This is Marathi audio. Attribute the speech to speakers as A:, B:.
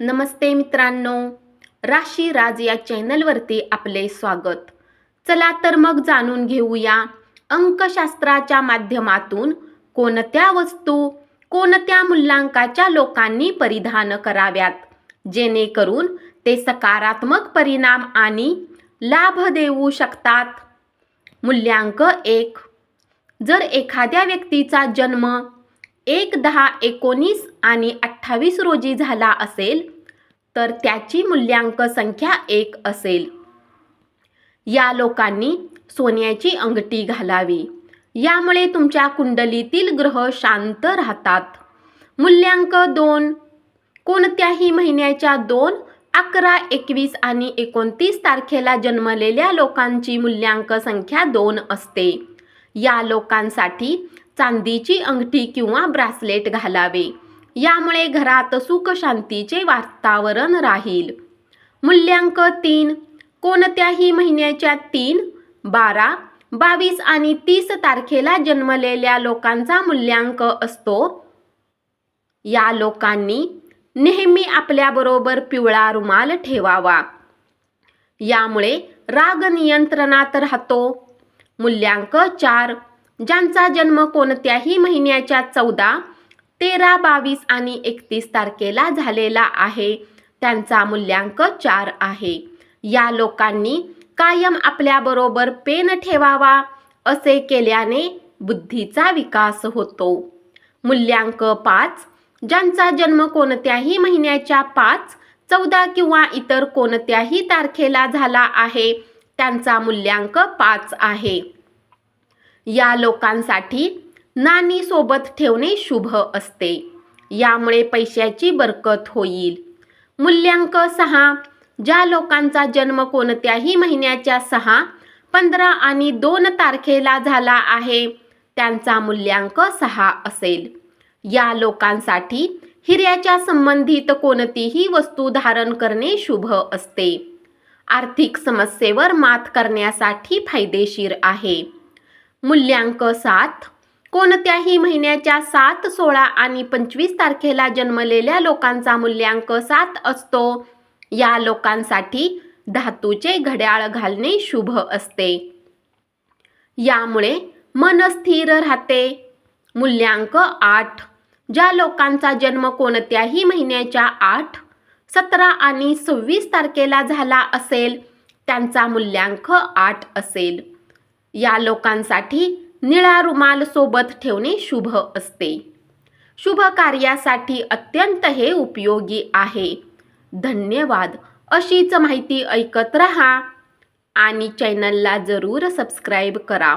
A: नमस्ते मित्रांनो. राशी राज या चॅनलवरती आपले स्वागत. चला तर मग जाणून घेऊया अंकशास्त्राच्या माध्यमातून कोणत्या वस्तू कोणत्या मूल्यांकाच्या लोकांनी परिधान कराव्यात? जेणेकरून ते सकारात्मक परिणाम आणि लाभ देऊ शकतात. मूल्यांक एक. जर एखाद्या व्यक्तीचा जन्म एक दहा एकोणीस आणि अठ्ठावीस रोजी झाला असेल तर त्याची मूल्यांक संख्या एक असेल. या लोकांनी सोन्याची अंगठी घालावी. यामुळे तुमच्या कुंडलीतील ग्रह शांत राहतात. मूल्यांक दोन. कोणत्याही महिन्याच्या दोन अकरा एकवीस आणि एकोणतीस तारखेला जन्मलेल्या लोकांची मूल्यांक संख्या दोन असते. या लोकांसाठी चांदीची अंगठी किंवा ब्रासलेट घालावे. यामुळे घरात सुख शांतीचे वातावरण राहील. मूल्यांक तीन. कोणत्याही महिन्याच्या तीन बारा बावीस आणि तीस तारखेला जन्मलेल्या लोकांचा मूल्यांक असतो. या लोकांनी नेहमी आपल्याबरोबर पिवळा रुमाल ठेवावा. यामुळे राग नियंत्रणात राहतो. मूल्यांक चार. ज्यांचा जन्म कोणत्याही महिन्याच्या चौदा तेरा बावीस आणि एकतीस तारखेला झालेला आहे. त्यांचा मूल्यांक चार आहे. या लोकांनी कायम आपल्याबरोबर पेन ठेवावा असे केल्याने बुद्धीचा विकास होतो. मूल्यांक पाच ज्यांचा जन्म कोणत्याही महिन्याच्या पाच चौदा किंवा इतर कोणत्याही तारखेला झाला आहे त्यांचा मूल्यांक पाच आहे. या लोकांसाठी नाणी सोबत ठेवणे शुभ असते. यामुळे पैशाची बरकत होईल. मूल्यांक सहा. ज्या लोकांचा जन्म कोणत्याही महिन्याच्या सहा पंधरा आणि दोन तारखेला झाला आहे त्यांचा मूल्यांक सहा असेल. या लोकांसाठी हिऱ्याच्या संबंधित कोणतीही वस्तू धारण करणे शुभ असते. आर्थिक समस्येवर मात करण्यासाठी फायदेशीर आहे. मूल्यांक सात. कोणत्याही महिन्याच्या सात सोळा आणि पंचवीस तारखेला जन्मलेल्या लोकांचा मूल्यांक सात असतो. या लोकांसाठी धातूचे घड्याळ घालणे शुभ असते. यामुळे मन स्थिर राहते. मूल्यांक आठ. ज्या लोकांचा जन्म कोणत्याही महिन्याच्या आठ सतरा आणि सव्वीस तारखेला झाला असेल त्यांचा मूल्यांक आठ असेल. या लोकांसाठी निळा रुमाल सोबत ठेवणे शुभ असते. शुभ कार्यासाठी अत्यंत हे उपयोगी आहे. धन्यवाद. अशीच माहिती ऐकत रहा आणि चॅनलला जरूर सबस्क्राईब करा.